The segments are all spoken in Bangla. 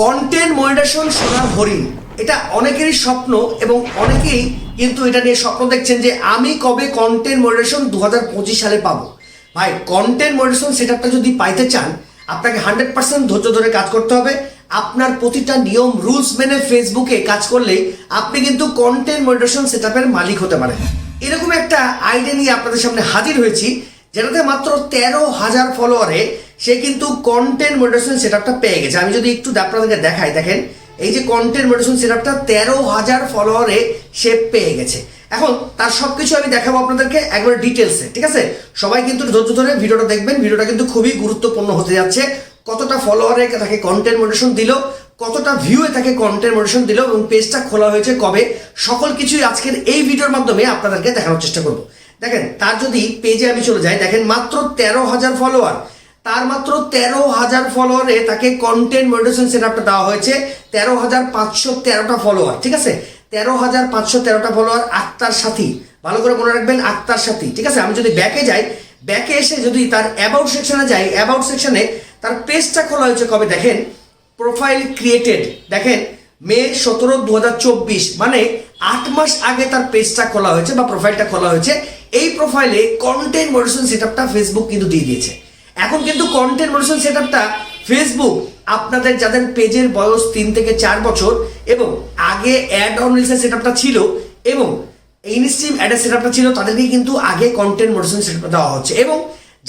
কন্টেন্ট মনিটেশন সোনার হরিণ। এটা অনেকেরই স্বপ্ন এবং অনেকেই কিন্তু এটা নিয়ে স্বপ্ন দেখছেন যে আমি কবে কন্টেন্ট মনিটেশন দু হাজার পঁচিশ সালে পাবো। ভাই কন্টেন্ট মনিটেশন সেটআপটা যদি পাইতে চান, আপনাকে হান্ড্রেড পার্সেন্ট ধৈর্য ধরে কাজ করতে হবে। আপনার প্রতিটা নিয়ম রুলস মেনে ফেসবুকে কাজ করলেই আপনি কিন্তু কন্টেন্ট মনিটেশন সেটআপের মালিক হতে পারেন। এরকম একটা আইডিয়া নিয়ে আপনাদের সামনে হাজির হয়েছি, যেটাতে মাত্র তেরো হাজার ফলোয়ারে সে কিন্তু কন্টেন্ট মনিটেশন সেটআপটা পেয়ে গেছে। আমি যদি একটু আপনাদেরকে দেখাই, দেখেন, এই যে কন্টেন্ট মনিটেশন সেটআপটা তেরো হাজার ফলোয়ারে সে পেয়ে গেছে। এখন তার সবকিছু আমি দেখাবো আপনাদেরকে একবার ডিটেলসে ঠিক আছে? সবাই কিন্তু ধৈর্য ধরে ভিডিওটা দেখবেন। ভিডিওটা কিন্তু খুবই গুরুত্বপূর্ণ হতে যাচ্ছে। কতটা ফলোয়ারে তাকে কন্টেন্ট মনিটেশন দিল, কতটা ভিউয়ে তাকে কন্টেন্ট মনিটেশন দিল এবং পেজটা খোলা হয়েছে কবে, সকল কিছুই আজকের এই ভিডিওর মাধ্যমে আপনাদেরকে দেখানোর চেষ্টা করব। দেখেন, তার যদি পেজে আমি চলে যাই, দেখেন মাত্র তেরো হাজার ফলোয়ার তার মাত্র তেরো হাজার ফলোয়ারে তাকে কন্টেন্ট মনিটেশন সেটআপটা দেওয়া হয়েছে। তেরো হাজার পাঁচশো তেরোটা ফলোয়ার ঠিক আছে? তেরো হাজার পাঁচশো তেরোটা ফলোয়ার আত্মার সাথী। ভালো করে মনে রাখবেন, আত্মার সাথী, ঠিক আছে? আমি যদি ব্যাকে যাই ব্যাকে এসে যদি তার অ্যাবাউট সেকশনে যাই অ্যাবাউট সেকশনে তার পেজটা খোলা হয়েছে কবে? দেখেন প্রোফাইল ক্রিয়েটেড দেখেন, মে সতেরো দু মানে আট মাস আগে তার পেজটা খোলা হয়েছে বা প্রোফাইলটা খোলা হয়েছে। এই প্রোফাইলে কন্টেন্ট মডিশন সেটআপটা ফেসবুক কিন্তু দিয়ে দিয়েছে। এখন কিন্তু কন্টেন্ট মডিশন সেটআপটা ফেসবুক আপনাদের যাদের পেজের বয়স তিন থেকে চার বছর এবং আগে অ্যাড অন রিলসের সেটআপটা ছিল এবং ইনস্ট্রিম অ্যাডের সেটআপটা ছিল তাদেরকে কিন্তু আগে কন্টেন্ট মডিশন সেটআপটা দেওয়া হচ্ছে এবং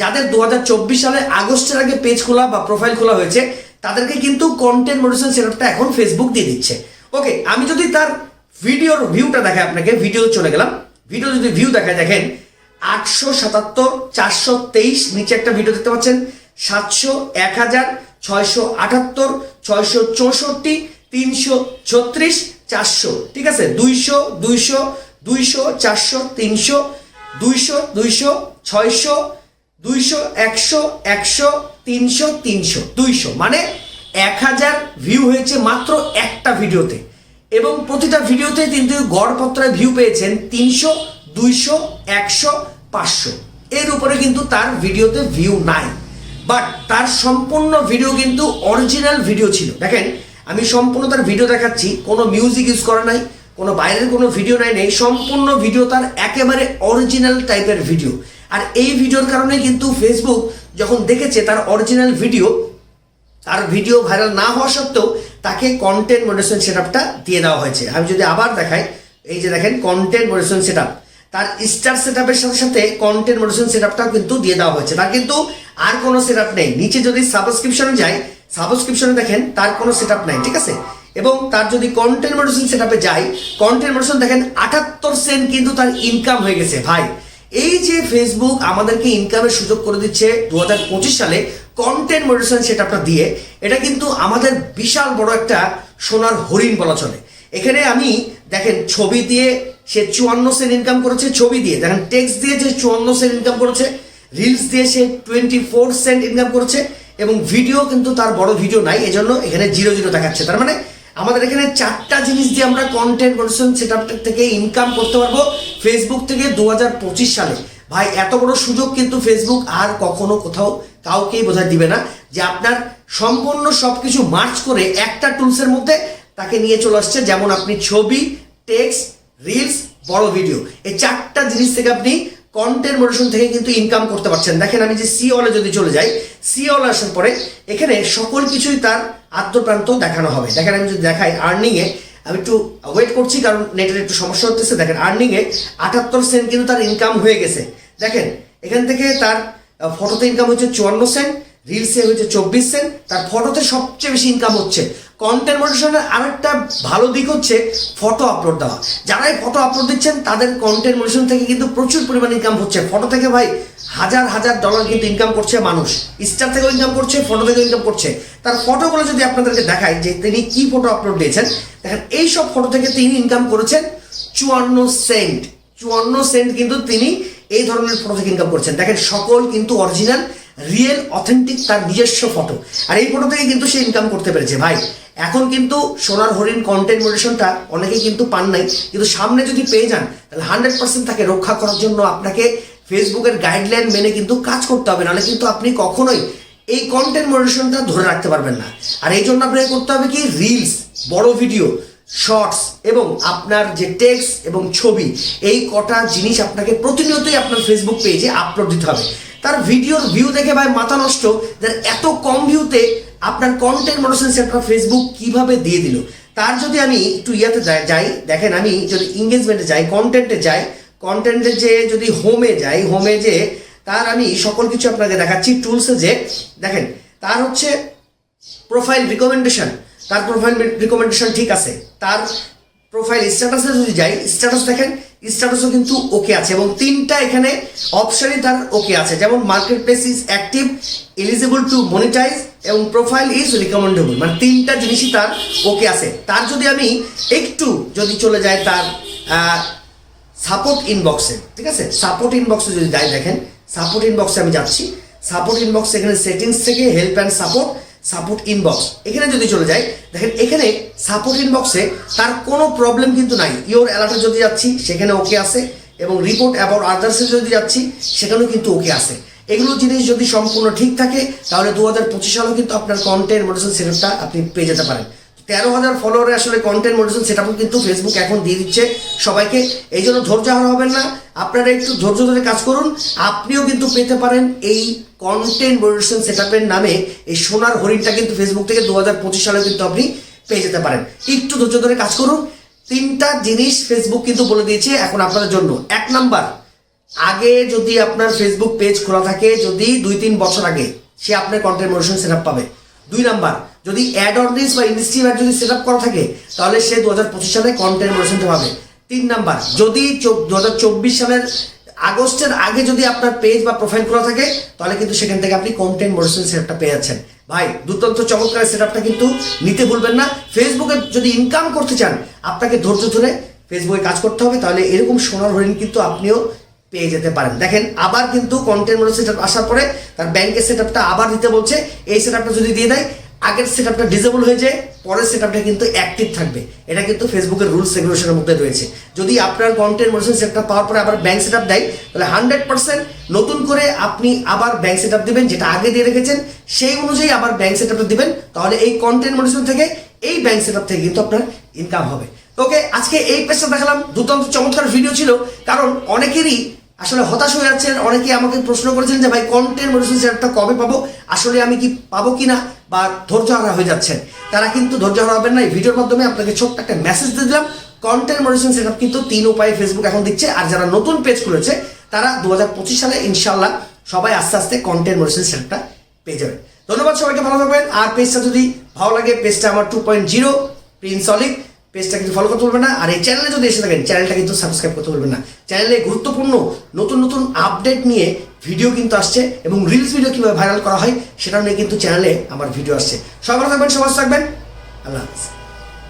যাদের দু হাজার চব্বিশ সালে আগস্টের আগে পেজ খোলা বা প্রোফাইল খোলা হয়েছে, তাদেরকে কিন্তু কন্টেন্ট মডিশন সেটআপটা এখন ফেসবুক দিয়ে দিচ্ছে। ওকে আমি যদি তার ভিডিওর ভিউটা দেখাই আপনাকে ভিডিও চলে গেলাম। ভিডিও যদি ভিউ দেখায় দেখেন আটশো সাতাত্তর, চারশো তেইশ, নিচে একটা ভিডিও দেখতে পাচ্ছেন, সাতশো এক হাজার, ছয়শো আটাত্তর, ছয়শো চৌষট্টি, তিনশো ছত্রিশ, চারশো, ঠিক আছে? দুইশো দুইশো দুইশো, চারশো, তিনশো, দুইশো দুইশো, ছয়শো, দুইশো, একশো একশো, তিনশো তিনশো, দুইশো মানে এক হাজার ভিউ হয়েছে মাত্র একটা ভিডিওতে এবং প্রতিটা ভিডিওতে কিন্তু গড়পত্রায় ভিউ পেয়েছেন তিনশো, দুইশো, একশো পাঁচশো। এর উপরে কিন্তু তার ভিডিওতে ভিউ নাই। বাট তার সম্পূর্ণ ভিডিও কিন্তু অরিজিনাল ভিডিও ছিল। দেখেন, আমি সম্পূর্ণ তার ভিডিও দেখাচ্ছি, কোনো মিউজিক ইউজ করা নাই, কোনো বাইরের কোনো ভিডিও নাই, নেই, সম্পূর্ণ ভিডিও তার একেবারে অরিজিনাল টাইপের ভিডিও আর এই ভিডিওর কারণে কিন্তু ফেসবুক যখন দেখেছে তার অরিজিনাল ভিডিও তার ভিডিও ভাইরাল না হওয়া সত্ত্বেও তাকে কন্টেন্ট মডিটেশন সেটআপটা দিয়ে দেওয়া হয়েছে। আমি যদি আবার দেখাই, এই যে দেখেন কন্টেন্ট মডিটেশন সেটআপ তার স্টার সেটআপের সাথে সাথে কন্টেন্ট মডিটেশন সেটআপটাও কিন্তু দিয়ে দেওয়া হয়েছে। তার কিন্তু আর কোনো সেটআপ নেই। নিচে যদি সাবস্ক্রিপশনে যাই সাবস্ক্রিপশনে দেখেন, তার কোনো সেটআপ নাই, ঠিক আছে? এবং তার যদি কন্টেন্ট মডিটেশন সেটআপে যাই কন্টেন্ট মডিটেশন দেখেন, আটাত্তর সেন্ট কিন্তু তার ইনকাম হয়ে গেছে। ভাই, এই যে ফেসবুক আমাদেরকে ইনকামের সুযোগ করে দিচ্ছে দু হাজার পঁচিশ সালে কন্টেন্ট মডিটেশন সেটআপটা দিয়ে, এটা কিন্তু আমাদের বিশাল বড় একটা সোনার হরিণ বলা চলে। এখানে আমি দেখেন ছবি দিয়ে সে চুয়ান্ন সেন্ট ইনকাম করেছে, ছবি দিয়ে। দেখেন টেক্সট দিয়ে যে চুয়ান্ন সেন্ট ইনকাম করেছে রিলস দিয়ে সে টোয়েন্টি ফোর সেন্ট ইনকাম করেছে, এবং ভিডিও কিন্তু তার বড় ভিডিও নাই, এজন্য এখানে জিরো জিরো দেখাচ্ছে। তার মানে আমাদের এখানে চারটা জিনিস দিয়ে আমরা কন্টেন্ট মডিটেশন সেটআপ থেকে ইনকাম করতে পারব ফেসবুক থেকে দু হাজার পঁচিশ সালে। ভাই, এত বড় সুযোগ কিন্তু ফেসবুক আর কখনো কোথাও কাউকেই বোঝায় দিবে না যে আপনার সম্পূর্ণ সব কিছু মার্চ করে একটা টুলসের মধ্যে তাকে নিয়ে চলে আসছে। যেমন আপনি ছবি টেক্সট রিলস বড় ভিডিও এই চারটা জিনিস থেকে আপনি কন্টেন্ট মডিটেশন থেকে কিন্তু ইনকাম করতে পারছেন। দেখেন, আমি যে সি অলে যদি চলে যাই সি অল আসার পরে এখানে সকল কিছুই তার আদ্যপ্রান্ত দেখানো হবে। দেখেন, আমি যদি দেখাই আর্নিংয়ে আমি একটু ওয়েট করছি কারণ নেটের একটু সমস্যা হতেছে দেখেন আর্নিংয়ে আটাত্তর সেন্ট কিন্তু তার ইনকাম হয়ে গেছে। দেখেন, এখান থেকে তার ফটোতে ইনকাম হচ্ছে চুয়ান্ন সেন্ট রিলসে হচ্ছে চব্বিশ সেন্ট তার ফটোতে সবচেয়ে বেশি ইনকাম হচ্ছে। কন্টেন্ট মডিটেশনের আরেকটা ভালো দিক হচ্ছে ফটো আপলোড দেওয়া। যারাই ফটো আপলোড দিচ্ছেন, তাদের কন্টেন্ট মডিটেশন থেকে কিন্তু প্রচুর পরিমাণ ইনকাম হচ্ছে। ফটো থেকে ভাই হাজার হাজার ডলার কিন্তু ইনকাম করছে মানুষ। স্টার থেকেও ইনকাম করছে ফটো থেকেও ইনকাম করছে। তার ফটোগুলো যদি আপনাদেরকে দেখায় যে তিনি কি ফটো আপলোড দিয়েছেন, দেখেন এই সব ফটো থেকে তিনি ইনকাম করেছেন চুয়ান্ন সেন্ট চুয়ান্ন সেন্ট কিন্তু তিনি এই ধরনের ফটো থেকে ইনকাম করছেন। দেখেন সকল কিন্তু অরিজিনাল রিয়েল অথেন্টিক তার নিজস্ব ফটো আর এই ফটো থেকে কিন্তু সে ইনকাম করতে পেরেছে। ভাই এখন কিন্তু সোনার হরিণ কন্টেন্ট মডিটেশনটা অনেকেই কিন্তু পান নাই। কিন্তু সামনে যদি পেয়ে যান, তাহলে হান্ড্রেড পার্সেন্ট তাকে রক্ষা করার জন্য আপনাকে ফেসবুকের গাইডলাইন মেনে কিন্তু কাজ করতে হবে। নাহলে কিন্তু আপনি কখনোই এই কন্টেন্ট মডারেশনটা ধরে রাখতে পারবেন না। আর এই জন্য আপনাকে করতে হবে কি? রিলস বড় ভিডিও শর্টস এবং আপনার যে টেক্সট এবং ছবি, এই কটা জিনিস আপনাকে প্রতিনিয়তই আপনার ফেসবুক পেজে আপলোড দিতে হবে। তার ভিডিওর ভিউ দেখে ভাই মাথা নষ্ট যে এত কম ভিউতে আপনার কন্টেন্ট মডারেশন সেটটা ফেসবুক কীভাবে দিয়ে দিল? তার যদি আমি একটু ইয়াতে যাই- যাই, দেখেন আমি যদি এঙ্গেজমেন্টে যাই কন্টেন্টে যাই কন্টেন্টে যে যদি হোমে যাই হোমে যে তার আমি সকল কিছু আপনাকে দেখাচ্ছি টুলসে যে, দেখেন, তার হচ্ছে প্রোফাইল রিকমেন্ডেশন তার প্রোফাইল রিকমেন্ডেশন ঠিক আছে, তার প্রোফাইল স্ট্যাটাসে যদি যাই স্ট্যাটাস দেখেন স্ট্যাটাসও কিন্তু ওকে আছে এবং তিনটা এখানে অপশনই তার ওকে আছে। যেমন marketplace is active eligible to monetize এবং প্রোফাইল ইজ রিকমেন্ডেবল মানে তিনটা জিনিসই তার ওকে আছে। তার যদি আমি একটু যদি চলে যাই তার সাপোর্ট ইনবক্সে ঠিক আছে? সাপোর্ট ইনবক্সে যদি যাই দেখেন সাপোর্ট ইনবক্সে আমি যাচ্ছি। সাপোর্ট ইনবক্স এখানে সেটিংস থেকে help and support support inbox এখানে যদি চলে যাই, দেখেন এখানে সাপোর্ট ইনবক্সে তার কোনো প্রবলেম কিন্তু নাই। ইওর অ্যালার্টে যদি যাচ্ছি, সেখানে ওকে আছে। এবং রিপোর্ট অ্যাবাউট আদার্সে যদি যাচ্ছি, সেখানেও কিন্তু ওকে আছে। এগুলো জিনিস যদি সম্পূর্ণ ঠিক থাকে, তাহলে দু হাজার পঁচিশ সালেও কিন্তু আপনার কন্টেন্ট মোটিভেশন সেটআপটা আপনি পেয়ে যেতে পারেন। তেরো হাজার ফলোয়ারে আসলে কন্টেন্ট মোটিভেশন সেটআপও কিন্তু ফেসবুক এখন দিয়ে দিচ্ছে সবাইকে। এই জন্য ধৈর্য হারা হবেন না। আপনারা একটু ধৈর্য ধরে কাজ করুন। আপনিও কিন্তু পেতে পারেন এই কন্টেন্ট মোটিভেশন সেটআপের নামে এই সোনার হরিণটা কিন্তু ফেসবুক থেকে দু হাজার পঁচিশ সালে কিন্তু আপনি পেয়ে যেতে পারেন। একটু ধৈর্য ধরে কাজ করুন। তিনটা জিনিস ফেসবুক কিন্তু বলে দিয়েছে এখন আপনাদের জন্য। এক নাম্বার, আগে যদি আপনার ফেসবুক পেজ খোলা থাকে, যদি দুই তিন বছর আগে সে আপনার কন্টেন্ট মোশন সেট পাবে। দুই নাম্বার, যদি অ্যাড অর্ডিস বা ইন্ডাস্ট্রি যদি সেট করা থাকে, তাহলে সে দু হাজার পঁচিশ সালে কন্টেন্ট মোশনটা পাবে। তিন নাম্বার, যদি দু হাজার চব্বিশ সালের আগস্টের আগে যদি আপনার পেজ বা প্রোফাইল খোলা থাকে, তাহলে কিন্তু সেখান থেকে আপনি কন্টেন্ট মোশন সেটটা পেয়ে যাচ্ছেন। ভাই, দুর্দান্ত চমৎকার সেটআপটা কিন্তু নিতে ভুলবেন না। ফেসবুকে যদি ইনকাম করতে চান, আপনাকে ধৈর্য ধরে ফেসবুকে কাজ করতে হবে, তাহলে এরকম সোনার হরিণ কিন্তু আপনিও পেয়ে যেতে পারেন। দেখেন, আবার কিন্তু কন্টেন্ট মডেল সেটআপ আসার পরে তার ব্যাংকের সেটআপটা আবার দিতে বলছে। এই সেটআপটা যদি দিয়ে দেয় আগের সেটআপটা ডিসেবল হয়ে যায়, পরের সেটআপটা কিন্তু অ্যাক্টিভ থাকবে। এটা কিন্তু ফেসবুকের রুলস রেগুলেশনের মধ্যে রয়েছে। যদি আপনার কন্টেন্ট মডেল সেটআপ পাওয়ার পরে আবার ব্যাংক সেটআপ দেয়, তাহলে হান্ড্রেড পার্সেন্ট নতুন করে আপনি আবার ব্যাংক সেটআপ দেবেন, যেটা আগে দিয়ে রেখেছেন, সেই অনুযায়ী আবার ব্যাংক সেটআপটা দেবেন। তাহলে এই কন্টেন্ট মডেল থেকে, এই ব্যাংক সেটআপ থেকে কিন্তু আপনার ইনকাম হবে। ওকে আজকে এই পেজটা দেখালাম। দুর্দান্ত চমৎকার ভিডিও ছিল। কারণ অনেকেরই আসলে হতাশ হয়ে যাচ্ছেন, অনেকেই আমাকে প্রশ্ন করেছেন যে, ভাই কন্টেন্ট মডিফিকেশন সেটআপটা কবে পাবো? আসলে আমি কি পাবো কিনা? বা ধৈর্য হারা হয়ে যাচ্ছেন। তারা কিন্তু ধৈর্য হারা হবেন না। এই ভিডিওর মাধ্যমে আপনাকে ছোট্ট একটা মেসেজ দিয়ে দিলাম। কন্টেন্ট মডিফিকেশন সেটআপ কিন্তু তিন উপায়ে ফেসবুক এখন দিচ্ছে। আর যারা নতুন পেজ খুলেছে, তারা দু হাজার পঁচিশ সালে ইনশাল্লাহ সবাই আস্তে আস্তে কন্টেন্ট মডিফিকেশন সেটআপটা পেয়ে যাবে। ধন্যবাদ সবাইকে, ভালো থাকবেন। আর পেজটা যদি ভালো লাগে পেজটা আমার টু পয়েন্ট জিরো প্রিন্স অলিক পেজটা কিন্তু ফলো করতে বলবেন না। আর এই চ্যানেলে যদি এসে থাকেন চ্যানেলটা কিন্তু সাবস্ক্রাইব করতে বলবেন না। চ্যানেলে গুরুত্বপূর্ণ নতুন নতুন আপডেট নিয়ে ভিডিও কিন্তু আসছে এবং রিলস ভিডিও কীভাবে ভাইরাল করা হয় সেটা নিয়ে কিন্তু চ্যানেলে আমার ভিডিও আসছে। সবাই থাকবেন সবাই থাকবেন। আল্লাহ হাফিজ।